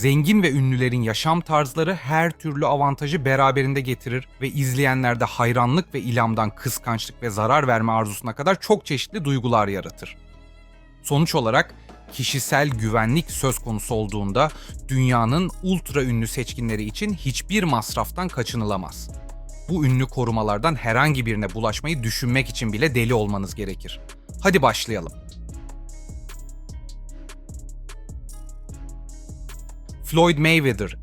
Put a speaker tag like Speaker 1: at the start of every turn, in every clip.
Speaker 1: Zengin ve ünlülerin yaşam tarzları her türlü avantajı beraberinde getirir ve izleyenlerde hayranlık ve ilhamdan kıskançlık ve zarar verme arzusuna kadar çok çeşitli duygular yaratır. Sonuç olarak kişisel güvenlik söz konusu olduğunda dünyanın ultra ünlü seçkinleri için hiçbir masraftan kaçınılamaz. Bu ünlü korumalardan herhangi birine bulaşmayı düşünmek için bile deli olmanız gerekir. Hadi başlayalım. Floyd Mayweather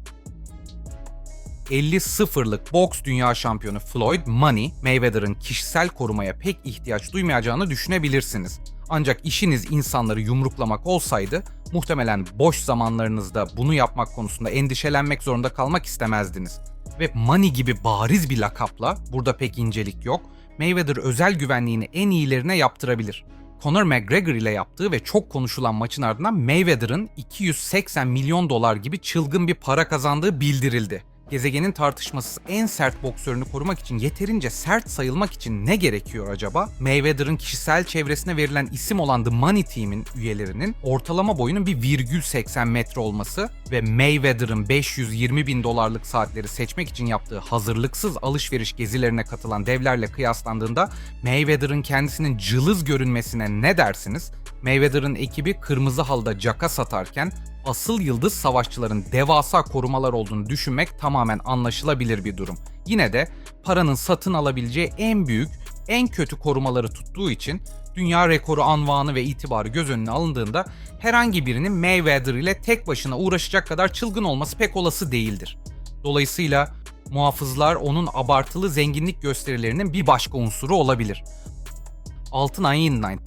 Speaker 1: 50-0'lık boks dünya şampiyonu Floyd Money, Mayweather'ın kişisel korumaya pek ihtiyaç duymayacağını düşünebilirsiniz. Ancak işiniz insanları yumruklamak olsaydı muhtemelen boş zamanlarınızda bunu yapmak konusunda endişelenmek zorunda kalmak istemezdiniz. Ve Money gibi bariz bir lakapla, burada pek incelik yok, Mayweather özel güvenliğini en iyilerine yaptırabilir. Conor McGregor ile yaptığı ve çok konuşulan maçın ardından Mayweather'ın 280 milyon dolar gibi çılgın bir para kazandığı bildirildi. Gezegenin tartışmasız en sert boksörünü korumak için yeterince sert sayılmak için ne gerekiyor acaba? Mayweather'ın kişisel çevresine verilen isim olan The Money Team'in üyelerinin ortalama boyunun bir virgül 80 metre olması ve Mayweather'ın 520 bin dolarlık saatleri seçmek için yaptığı hazırlıksız alışveriş gezilerine katılan devlerle kıyaslandığında Mayweather'ın kendisinin cılız görünmesine ne dersiniz? Mayweather'ın ekibi kırmızı halda caka satarken asıl yıldız savaşçıların devasa korumalar olduğunu düşünmek tamamen anlaşılabilir bir durum. Yine de paranın satın alabileceği en büyük, en kötü korumaları tuttuğu için dünya rekoru anvanı ve itibarı göz önüne alındığında herhangi birinin Mayweather ile tek başına uğraşacak kadar çılgın olması pek olası değildir. Dolayısıyla muhafızlar onun abartılı zenginlik gösterilerinin bir başka unsuru olabilir. Altın ayın Nine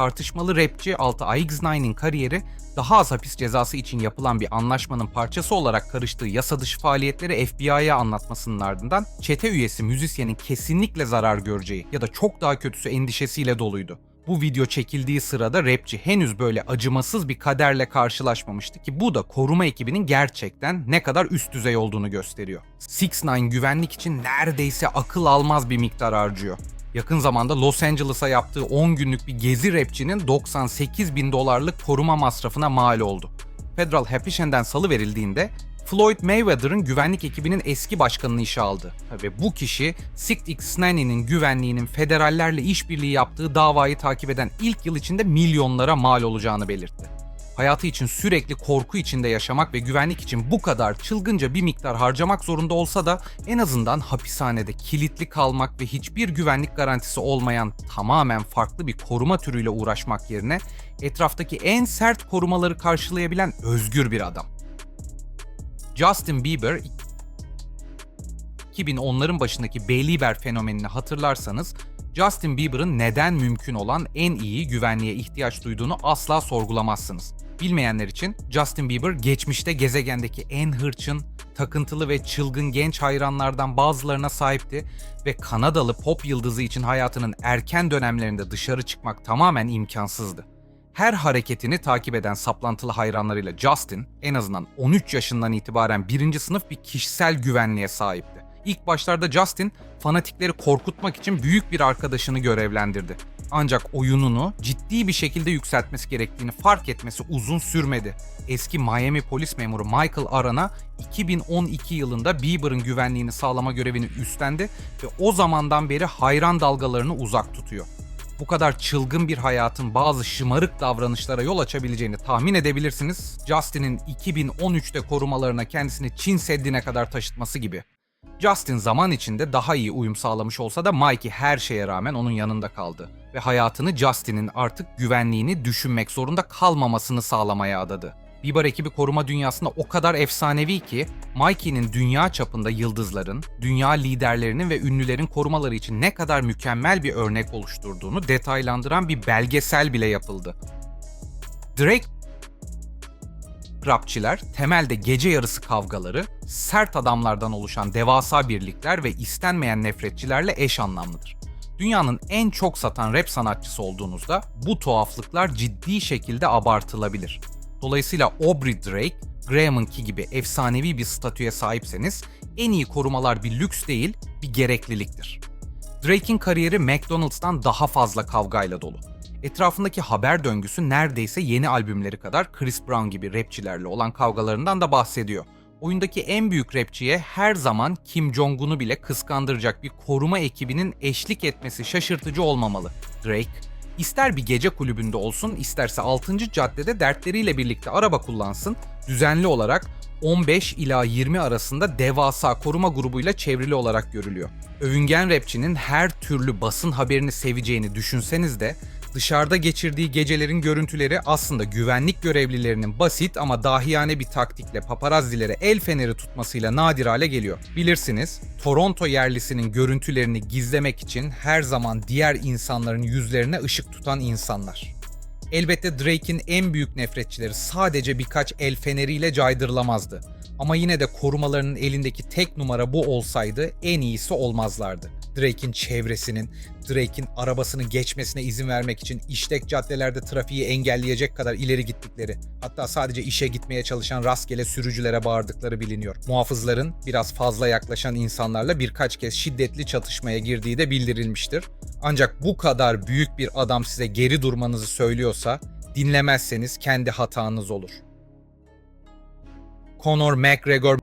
Speaker 1: tartışmalı rapçi Altı AX9'in kariyeri daha az hapis cezası için yapılan bir anlaşmanın parçası olarak karıştığı yasa dışı faaliyetleri FBI'ye anlatmasının ardından çete üyesi müzisyenin kesinlikle zarar göreceği ya da çok daha kötüsü endişesiyle doluydu. Bu video çekildiği sırada rapçi henüz böyle acımasız bir kaderle karşılaşmamıştı ki bu da koruma ekibinin gerçekten ne kadar üst düzey olduğunu gösteriyor. 6 9 güvenlik için neredeyse akıl almaz bir miktar harcıyor. Yakın zamanda Los Angeles'a yaptığı 10 günlük bir gezi rapçinin 98 bin dolarlık koruma masrafına mal oldu. Federal Hapishan'den salı verildiğinde Floyd Mayweather'ın güvenlik ekibinin eski başkanını işe aldı. Ve bu kişi Six Nanny'nin güvenliğinin federallerle işbirliği yaptığı davayı takip eden ilk yıl içinde milyonlara mal olacağını belirtti. Hayatı için sürekli korku içinde yaşamak ve güvenlik için bu kadar çılgınca bir miktar harcamak zorunda olsa da en azından hapishanede kilitli kalmak ve hiçbir güvenlik garantisi olmayan tamamen farklı bir koruma türüyle uğraşmak yerine etraftaki en sert korumaları karşılayabilen özgür bir adam. Justin Bieber 2010'ların başındaki Belieber fenomenini hatırlarsanız Justin Bieber'ın neden mümkün olan en iyi güvenliğe ihtiyaç duyduğunu asla sorgulamazsınız. Bilmeyenler için Justin Bieber geçmişte gezegendeki en hırçın, takıntılı ve çılgın genç hayranlardan bazılarına sahipti ve Kanadalı pop yıldızı için hayatının erken dönemlerinde dışarı çıkmak tamamen imkansızdı. Her hareketini takip eden saplantılı hayranlarıyla Justin en azından 13 yaşından itibaren birinci sınıf bir kişisel güvenliğe sahipti. İlk başlarda Justin fanatikleri korkutmak için büyük bir arkadaşını görevlendirdi. Ancak oyununu ciddi bir şekilde yükseltmesi gerektiğini fark etmesi uzun sürmedi. Eski Miami polis memuru Michael Aran'a 2012 yılında Bieber'ın güvenliğini sağlama görevini üstlendi ve o zamandan beri hayran dalgalarını uzak tutuyor. Bu kadar çılgın bir hayatın bazı şımarık davranışlara yol açabileceğini tahmin edebilirsiniz. Justin'in 2013'te korumalarına kendisini Çin Seddi'ne kadar taşıtması gibi. Justin zaman içinde daha iyi uyum sağlamış olsa da Mikey her şeye rağmen onun yanında kaldı ve hayatını Justin'in artık güvenliğini düşünmek zorunda kalmamasını sağlamaya adadı. Bieber ekibi koruma dünyasında o kadar efsanevi ki Mikey'nin dünya çapında yıldızların, dünya liderlerinin ve ünlülerin korumaları için ne kadar mükemmel bir örnek oluşturduğunu detaylandıran bir belgesel bile yapıldı. Drake rapçiler temelde gece yarısı kavgaları, sert adamlardan oluşan devasa birlikler ve istenmeyen nefretçilerle eş anlamlıdır. Dünyanın en çok satan rap sanatçısı olduğunuzda bu tuhaflıklar ciddi şekilde abartılabilir. Dolayısıyla Aubrey Drake, Graham'ınki gibi efsanevi bir statüye sahipseniz en iyi korumalar bir lüks değil, bir gerekliliktir. Drake'in kariyeri McDonald's'tan daha fazla kavgayla dolu. Etrafındaki haber döngüsü neredeyse yeni albümleri kadar Chris Brown gibi rapçilerle olan kavgalarından da bahsediyor. Oyundaki en büyük rapçiye her zaman Kim Jong-un'u bile kıskandıracak bir koruma ekibinin eşlik etmesi şaşırtıcı olmamalı. Drake, ister bir gece kulübünde olsun isterse 6. caddede dertleriyle birlikte araba kullansın, düzenli olarak 15 ila 20 arasında devasa koruma grubuyla çevrili olarak görülüyor. Övüngen rapçinin her türlü basın haberini seveceğini düşünseniz de dışarıda geçirdiği gecelerin görüntüleri aslında güvenlik görevlilerinin basit ama dahiyane bir taktikle paparazzilere el feneri tutmasıyla nadir hale geliyor. Bilirsiniz, Toronto yerlisinin görüntülerini gizlemek için her zaman diğer insanların yüzlerine ışık tutan insanlar. Elbette Drake'in en büyük nefretçileri sadece birkaç el feneriyle caydırılamazdı. Ama yine de korumalarının elindeki tek numara bu olsaydı en iyisi olmazlardı. Drake'in çevresinin, Drake'in arabasını geçmesine izin vermek için işlek caddelerde trafiği engelleyecek kadar ileri gittikleri, hatta sadece işe gitmeye çalışan rastgele sürücülere bağırdıkları biliniyor. Muhafızların biraz fazla yaklaşan insanlarla birkaç kez şiddetli çatışmaya girdiği de bildirilmiştir. Ancak bu kadar büyük bir adam size geri durmanızı söylüyorsa dinlemezseniz kendi hatanız olur. Conor McGregor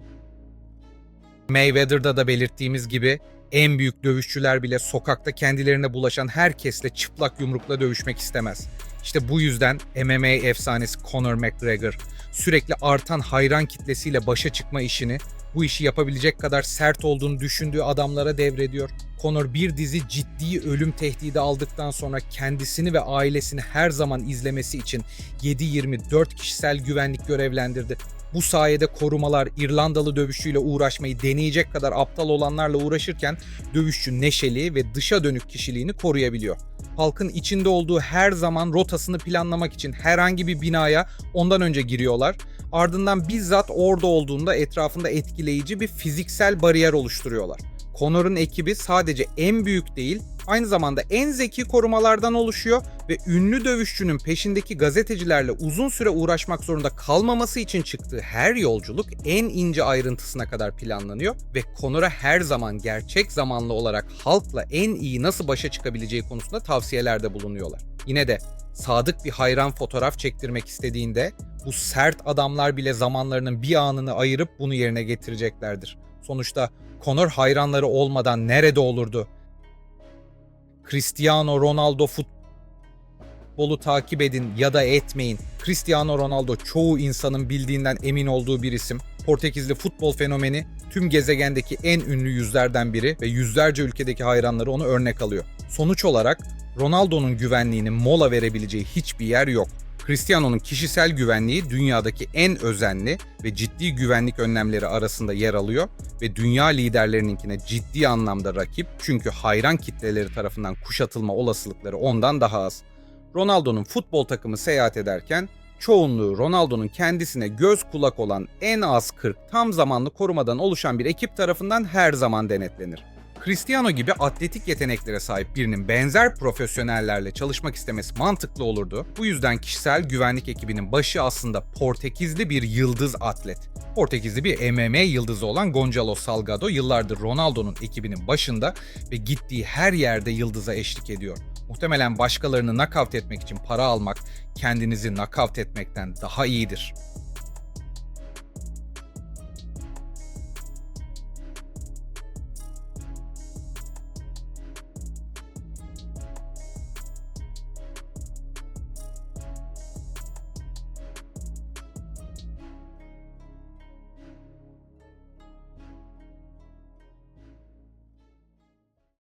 Speaker 1: Mayweather'da da belirttiğimiz gibi en büyük dövüşçüler bile sokakta kendilerine bulaşan herkesle çıplak yumrukla dövüşmek istemez. İşte bu yüzden MMA efsanesi Conor McGregor sürekli artan hayran kitlesiyle başa çıkma işini bu işi yapabilecek kadar sert olduğunu düşündüğü adamlara devrediyor. Conor bir dizi ciddi ölüm tehdidi aldıktan sonra kendisini ve ailesini her zaman izlemesi için 7-24 kişisel güvenlik görevlendirdi. Bu sayede korumalar İrlandalı dövüşçüyle uğraşmayı deneyecek kadar aptal olanlarla uğraşırken dövüşçü neşeli ve dışa dönük kişiliğini koruyabiliyor. Halkın içinde olduğu her zaman rotasını planlamak için herhangi bir binaya ondan önce giriyorlar. Ardından bizzat orada olduğunda etrafında etkileyici bir fiziksel bariyer oluşturuyorlar. Connor'un ekibi sadece en büyük değil, aynı zamanda en zeki korumalardan oluşuyor ve ünlü dövüşçünün peşindeki gazetecilerle uzun süre uğraşmak zorunda kalmaması için çıktığı her yolculuk en ince ayrıntısına kadar planlanıyor ve Connor'a her zaman gerçek zamanlı olarak halkla en iyi nasıl başa çıkabileceği konusunda tavsiyelerde bulunuyorlar. Yine de sadık bir hayran fotoğraf çektirmek istediğinde bu sert adamlar bile zamanlarının bir anını ayırıp bunu yerine getireceklerdir. Sonuçta Conor hayranları olmadan nerede olurdu? Cristiano Ronaldo futbolu takip edin ya da etmeyin. Cristiano Ronaldo çoğu insanın bildiğinden emin olduğu bir isim. Portekizli futbol fenomeni tüm gezegendeki en ünlü yüzlerden biri ve yüzlerce ülkedeki hayranları onu örnek alıyor. Sonuç olarak Ronaldo'nun güvenliğinin mola verebileceği hiçbir yer yok. Cristiano'nun kişisel güvenliği dünyadaki en özenli ve ciddi güvenlik önlemleri arasında yer alıyor ve dünya liderlerininkine ciddi anlamda rakip çünkü hayran kitleleri tarafından kuşatılma olasılıkları ondan daha az. Ronaldo'nun futbol takımı seyahat ederken çoğunluğu Ronaldo'nun kendisine göz kulak olan en az 40 tam zamanlı korumadan oluşan bir ekip tarafından her zaman denetlenir. Cristiano gibi atletik yeteneklere sahip birinin benzer profesyonellerle çalışmak istemesi mantıklı olurdu. Bu yüzden kişisel güvenlik ekibinin başı aslında Portekizli bir yıldız atlet. Portekizli bir MMA yıldızı olan Gonçalo Salgado yıllardır Ronaldo'nun ekibinin başında ve gittiği her yerde yıldıza eşlik ediyor. Muhtemelen başkalarını nakavt etmek için para almak kendinizi nakavt etmekten daha iyidir.